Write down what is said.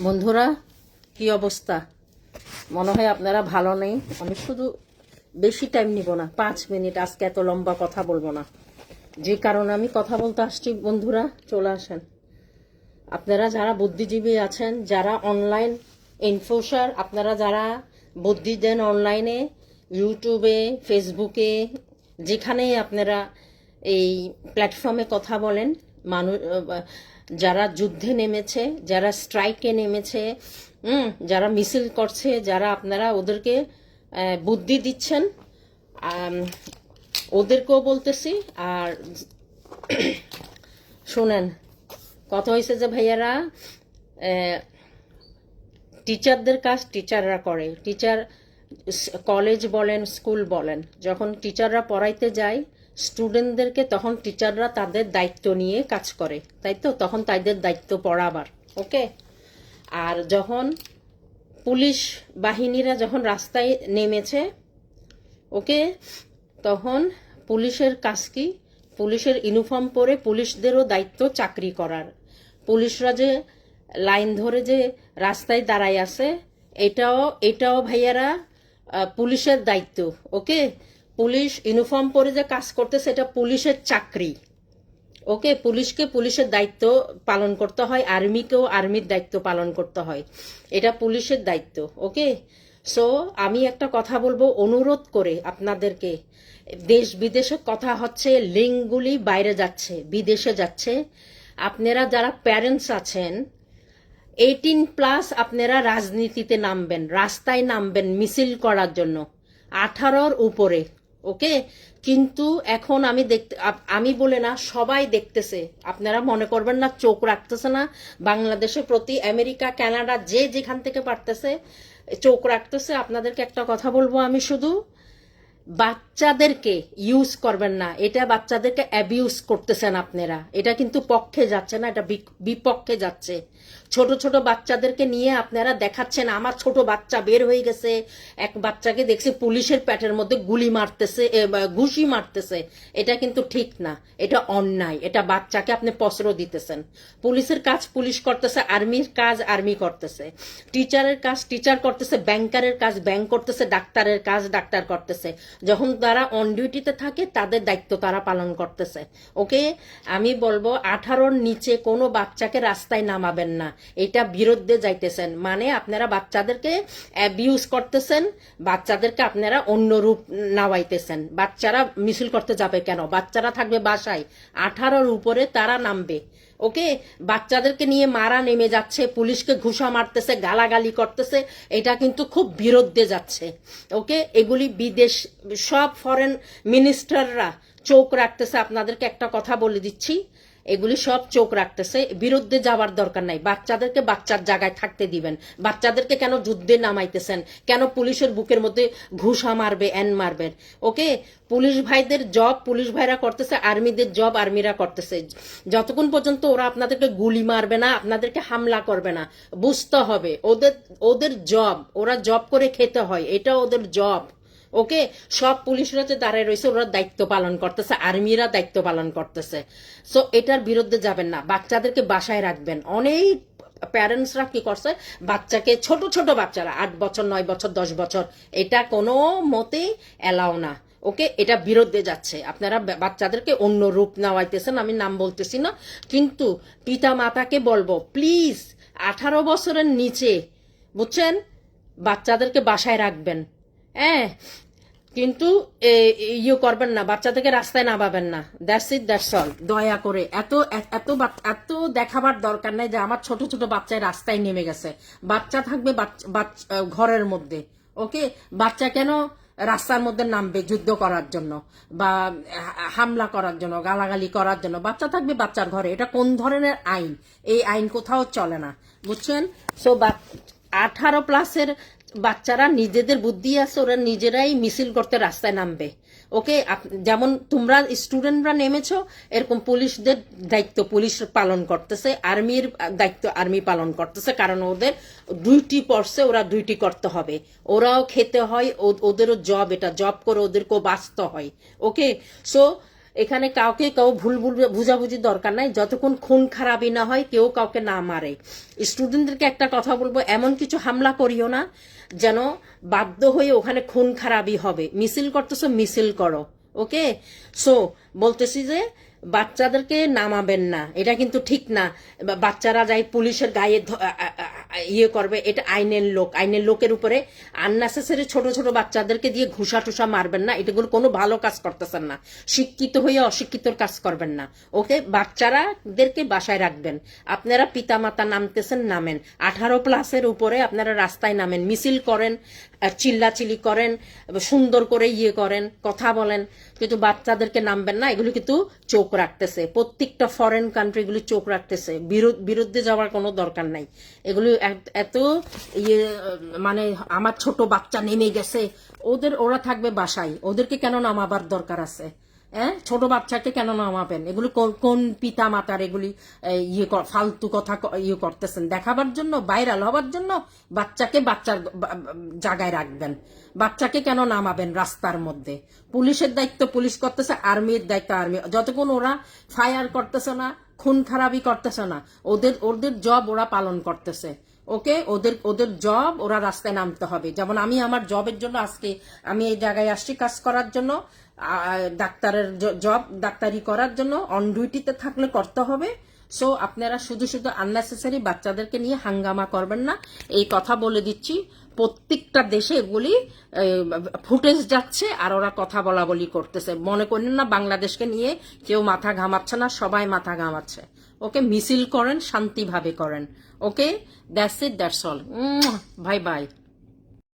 বন্ধুরা, কি অবস্থা? মনে হয় আপনারা ভালো নেই। আমি শুধু বেশি টাইম নিব না, পাঁচ মিনিট। আজকে এত লম্বা কথা বলব না। যে কারণে আমি কথা বলতে আসছি। বন্ধুরা, চলে আসেন। আপনারা যারা বুদ্ধিজীবী আছেন, যারা অনলাইন ইনফোসার আপনারা যারা বুদ্ধি দেন অনলাইনে ইউটিউবে ফেসবুকে যেখানেই আপনারা এই প্ল্যাটফর্মে কথা বলেন মানুষ যারা যুদ্ধে নেমেছে, যারা স্ট্রাইকে নেমেছে যারা মিছিল করছে, যারা আপনারা ওদেরকে বুদ্ধি দিচ্ছেন ওদেরকেও বলতেছি, আর শোনেন, কথা হয়েছে যে ভাইয়ারা টিচারদের কাজ টিচাররা করে। টিচার কলেজ বলেন, স্কুল বলেন, যখন টিচাররা পড়াইতে যায় স্টুডেন্টদেরকে তখন টিচাররা তাদের দায়িত্ব নিয়ে কাজ করে, তাই তো? তখন তাদের দায়িত্ব পড়াবার ওকে আর যখন পুলিশ বাহিনীরা যখন রাস্তায় নেমেছে ওকে তখন পুলিশের কাজ কি? পুলিশের ইউনিফর্ম পরে পুলিশদেরও দায়িত্ব চাকরি করার। পুলিশরা যে লাইন ধরে যে রাস্তায় দাঁড়ায় আছে, এটাও এটাও ভাইয়ারা পুলিশের দায়িত্ব ওকে পুলিশ ইউনিফর্ম পরে যে কাজ করতেছে, এটা পুলিশের চাকরি। ওকে, পুলিশকে পুলিশের দায়িত্ব পালন করতে হয়, আর্মিকেও আর্মির দায়িত্ব পালন করতে হয়। এটা পুলিশের দায়িত্ব, ওকে? সো আমি একটা কথা বলব অনুরোধ করে আপনাদেরকে। দেশ বিদেশে কথা হচ্ছে, লিঙ্কগুলি বাইরে যাচ্ছে, বিদেশে যাচ্ছে। আপনারা যারা প্যারেন্টস আছেন এইটিন প্লাস আপনারা রাজনীতিতে নামবেন, রাস্তায় নামবেন, মিছিল করার জন্য। আঠারোর উপরে ওকে? কিন্তু এখন আমি দেখতে আমি বলে না, সবাই দেখতেছে। আপনারা মনে করবেন না, চোখ রাখতেছে না। বাংলাদেশের প্রতি আমেরিকা, কানাডা, যে যেখান থেকে পারতেছে, চোখ রাখতেছে। আপনাদেরকে একটা কথা বলব আমি শুধু। বাচ্চাদেরকে ইউজ করবেন না। এটা বাচ্চাদেরকে অ্যাবিউজ করতেছেন আপনারা। এটা কিন্তু পক্ষে যাচ্ছে না, এটা বিপক্ষে যাচ্ছে। ছোট ছোট বাচ্চাদেরকে নিয়ে আপনারা দেখাচ্ছেন, আমার ছোট বাচ্চা বের হয়ে গেছে। এক বাচ্চাকে দেখছি পুলিশের প্যাটের মধ্যে গুলি মারতেছে ঘুষি মারতেছে। এটা কিন্তু ঠিক না। এটা অন্যায়। এটা বাচ্চাকে আপনি পসরো দিতেছেন। পুলিশের কাজ পুলিশ করতেছে, আর্মির কাজ আর্মি করতেছে। টিচারের কাজ টিচার করতেছে, ব্যাংকারের কাজ ব্যাংক করতেছে, ডাক্তারের কাজ ডাক্তার করতেছে। যখন তারা অন ডিউটিতে থাকে, তাদের দায়িত্ব তারা পালন করতেছে। ওকে আমি বলব, আঠারোর নিচে কোনো বাচ্চাকে রাস্তায় নামাবেন না। এটা বিরুদ্ধে যাইতেছেন। মানে আপনারা বাচ্চাদেরকে অ্যাবিউজ করতেছেন, বাচ্চাদেরকে আপনারা অন্য রূপ নামাইতেছেন। বাচ্চারা মিছিল করতে যাবে কেন? বাচ্চারা থাকবে বাসায়। আঠারোর উপরে তারা নামবে। ওকে? বাচ্চাদেরকে নিয়ে মারা নেমে যাচ্ছে, পুলিশকে ঘুষা মারতেছে, গালাগালি করতেছে, এটা কিন্তু খুব বিরুদ্ধে যাচ্ছে, ওকে? এগুলি বিদেশ, সব ফরেন মিনিস্টাররা চোখ রাখতেছে। আপনাদেরকে একটা কথা বলে দিচ্ছি। এগুলি সব চোখ রাখতেছে। বিরুদ্ধে যাওয়ার দরকার নাই। বাচ্চাদেরকে বাচ্চার জায়গায় থাকতে দিবেন। বাচ্চাদেরকে কেন যুদ্ধে নামাইতেছেন? কেন পুলিশের বুকের মধ্যে ঘুষা মারবে, এন মারবেন ওকে, পুলিশ ভাইদের জব পুলিশ ভাইরা করতেছে, আর্মিদের জব আর্মিরা করতেছে। যতক্ষণ পর্যন্ত ওরা আপনাদেরকে গুলি মারবে না, আপনাদেরকে হামলা করবে না, বুঝতে হবে। ওদের ওদের জব, ওরা জব করে খেতে হয়। এটা ওদের জব। ওকে সব পুলিশরা যে দাঁড়ায় রয়েছে, ওরা দায়িত্ব পালন করতেছে, আর্মিরা দায়িত্ব পালন করতেছে। সো এটার বিরুদ্ধে যাবেন না, বাচ্চাদেরকে বাসায় রাখবেন। অনেক প্যারেন্টসরা কি করছে, বাচ্চাকে, ছোট ছোট বাচ্চারা, আট বছর, নয় বছর, দশ বছর, এটা কোনো মতেই এলাও না। ওকে এটা বিরুদ্ধে যাচ্ছে। আপনারা বাচ্চাদেরকে অন্য রূপ নেওয়াইতেছেন, আমি নাম বলতেছি না, কিন্তু পিতা মাতাকে বলব প্লিজ আঠারো বছরের নিচে, বুঝছেন? বাচ্চাদেরকে বাসায় রাখবেন। হ্যাঁ কিন্তু ইয়ে করবেন না বাচ্চাদেরকে রাস্তায় নামাবেন না। দ্যাটস ইট দ্যাটস অল দয়া করে এত এত এত দেখাবার দরকার নাই যে আমার ছোট ছোট বাচ্চায় রাস্তায় নেমে গেছে। বাচ্চা থাকবে ঘরের মধ্যে ওকে? বাচ্চা কেন রাস্তার মধ্যে নামবে যুদ্ধ করার জন্য বা হামলা করার জন্য গালাগালি করার জন্য? বাচ্চা থাকবে বাচ্চার ঘরে। এটা কোন ধরনের আইন? এই আইন কোথাও চলে না। বুঝছেন? সো বা আঠারো প্লাসের বাচ্চারা নিজেদের বুদ্ধি আছে, ওরা নিজেরাই মিছিল করতে রাস্তায় নামবে। ওকে যেমন তোমরা স্টুডেন্টরা নেমেছো, এরকম পুলিশদের দায়িত্ব, পুলিশ পালন করতেছে, আর্মির দায়িত্ব আর্মি পালন করতেছে, কারণ ওদের দুইটি পড়ছে ওরা দুইটি করতে হবে। ওরাও খেতে হয় ওদেরও জব এটা জব করে ওদেরকেও বাঁচতে হয়। ওকে সো এখানে কাউকে কেউ ভুল ভুল বুঝাবুঝির দরকার নাই। যতক্ষণ খুন খারাপই না হয়, কেউ কাউকে না মারে। স্টুডেন্টদেরকে একটা কথা বলব, এমন কিছু হামলা করিও না যেন বাধ্য হয়ে ওখানে খুন খারাপই হবে। মিছিল করতেছো, মিছিল করো, ওকে? সো বলতেছি যে বাচ্চাদেরকে নামাবেন না। এটা কিন্তু ঠিক না। বাচ্চারা যাই পুলিশের গায়ে ইয়ে করবে এটা আইনের লোক। আইনের লোকের উপরে আননেসেসারি ছোট ছোট বাচ্চাদেরকে দিয়ে ঘুষা টুসা মারবেন না। এটাগুলো কোনো ভালো কাজ করতেছেন না। শিক্ষিত হয়ে অশিক্ষিতর কাজ করবেন না। ওকে? বাচ্চারাদেরকে বাসায় রাখবেন। আপনারা পিতামাতা নামতেছেন নামেন। আঠারো প্লাসের উপরে আপনারা রাস্তায় নামেন। মিছিল করেন আহ, চিল্লাচিল্লি করেন সুন্দর করে ইয়ে করেন কথা বলেন। কিন্তু বাচ্চাদেরকে নামবেন না, এগুলো কিন্তু চোখ রাখতেছে। প্রত্যেকটা ফরেন কান্ট্রিগুলি চোখ রাখতেছে। বিরো- বিরুদ্ধে যাওয়ার কোনো দরকার নাই। এগুলি এত ইয়ে মানে আমার ছোট বাচ্চা নেমে গেছে, ওদের ওরা থাকবে বাসায়। ওদেরকে কেন নামাবার দরকার আছে? হ্যাঁ? ছোট বাচ্চাকে কেন নামাবেন? এগুলি কোন- পিতা মাতার এগুলি ইয়ে ফালতু কথা ইয়ে করতেছেন? দেখাবার জন্য, ভাইরাল হবার জন্য বাচ্চাকে বাচ্চার জায়গায় রাখবেন। বাচ্চাকে কেন নামাবেন রাস্তার মধ্যে? পুলিশের দায়িত্ব পুলিশ করতেছে, আর্মির দায়িত্ব আর্মি। যতক্ষণ ওরা ফায়ার করতেছে না, খুন খারাপি করতেছে না, ওদের ওদের জব ওরা পালন করতেছে। ওকে? ওদের ওদের জব ওরা রাস্তায় নামতে হবে। যেমন আমি আমার জবের জন্য আজকে আমি এই জায়গায় আসছি কাজ করার জন্য ডাক্তারের জব ডাক্তারি করার জন্য অন ডিউটিতে থাকলে করতে হবে। সো আপনারা শুধু শুধু আননেসেসারি বাচ্চাদেরকে নিয়ে হাঙ্গামা করবেন না। এই কথা বলে দিচ্ছি, প্রত্যেকটা দেশে এগুলি ফুটেজ যাচ্ছে আর ওরা কথা বলা বলি করতেছে। মনে করেন না বাংলাদেশকে নিয়ে কেউ মাথা ঘামাচ্ছে না, সবাই মাথা ঘামাচ্ছে। ওকে, মিছিল করেন, শান্তিভাবে করেন। Okay that's it that's all bye bye